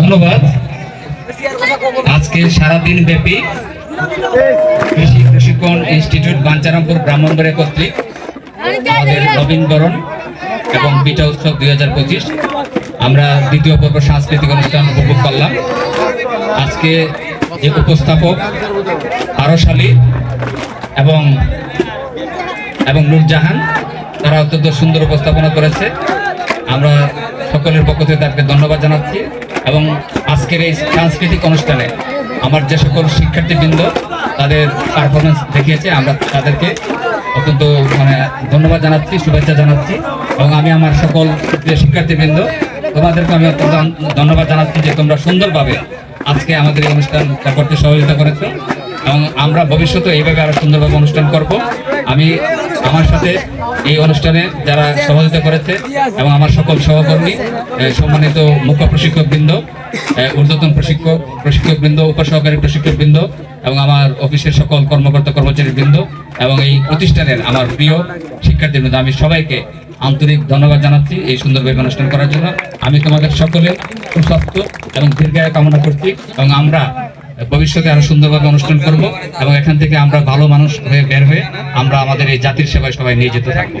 ধন্যবাদ। আজকে সারাদিন ব্যাপী কৃষি প্রশিক্ষণ ইনস্টিটিউট বাঞ্চারামপুর ব্রাহ্মণবাড়িয়া কর্তৃক আমাদের নবীনবরণ এবং পিঠা উৎসব দুই হাজার পঁচিশ। আমরা দ্বিতীয় পর্ব সাংস্কৃতিক অনুষ্ঠান উপভোগ করলাম। আজকে যে উপস্থাপক আরশালী এবং এবং নূরজাহান, তারা অত্যন্ত সুন্দর উপস্থাপনা করেছে। আমরা সকলের পক্ষ থেকে তাদেরকে ধন্যবাদ জানাচ্ছি। এবং আজকের এই সাংস্কৃতিক অনুষ্ঠানে আমার যে সকল শিক্ষার্থীবৃন্দ তাদের পারফরমেন্স দেখিয়েছে, আমরা তাদেরকে অত্যন্ত মানে ধন্যবাদ জানাচ্ছি, শুভেচ্ছা জানাচ্ছি এবং আমি আমার সকল প্রিয় শিক্ষার্থীবৃন্দ তোমাদেরকে আমি অত্যন্ত ধন্যবাদ জানাচ্ছি যে তোমরা সুন্দরভাবে আজকে আমাদের এই অনুষ্ঠানটা করতে সহযোগিতা করেছ এবং আমরা ভবিষ্যতে এইভাবে আরও সুন্দরভাবে অনুষ্ঠান করব। আমি আমার সাথে এই অনুষ্ঠানে যারা সহযোগিতা করেছে এবং আমার সকল সহকর্মী সম্মানিত মুখ্য প্রশিক্ষক বৃন্দ ঊর্ধ্বতন প্রশিক্ষক প্রশিক্ষক বৃন্দ উপসহকারী প্রশিক্ষক বৃন্দ এবং আমার অফিসের সকল কর্মকর্তা কর্মচারী বৃন্দ এবং এই প্রতিষ্ঠানের আমার প্রিয় শিক্ষার্থী বৃন্দ আমি সবাইকে আন্তরিক ধন্যবাদ জানাচ্ছি এই সুন্দরভাবে অনুষ্ঠান করার জন্য। আমি তোমাদের সকলের সুস্বাস্থ্য এবং দীর্ঘায়ু কামনা করছি এবং আমরা ভবিষ্যতে আরও সুন্দরভাবে অনুষ্ঠান করব এবং এখান থেকে আমরা ভালো মানুষ হয়ে বের হয়ে আমরা আমাদের এই জাতির সেবায় সবাই নিয়ে যেতে থাকব।